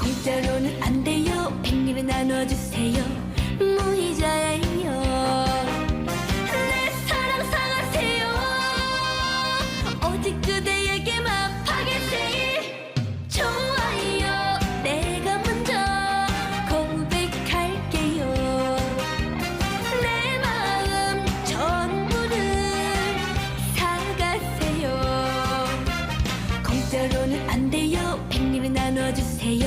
공짜로는 안 돼요. 백미를 나눠주세요. 무이자예요. 내 사랑 사가세요. 오직 그대에게만 파겠지. 좋아요. 내가 먼저 고백할게요. 내 마음 전부를 사가세요. 공짜로는 안 돼요. 백미를 나눠주세요.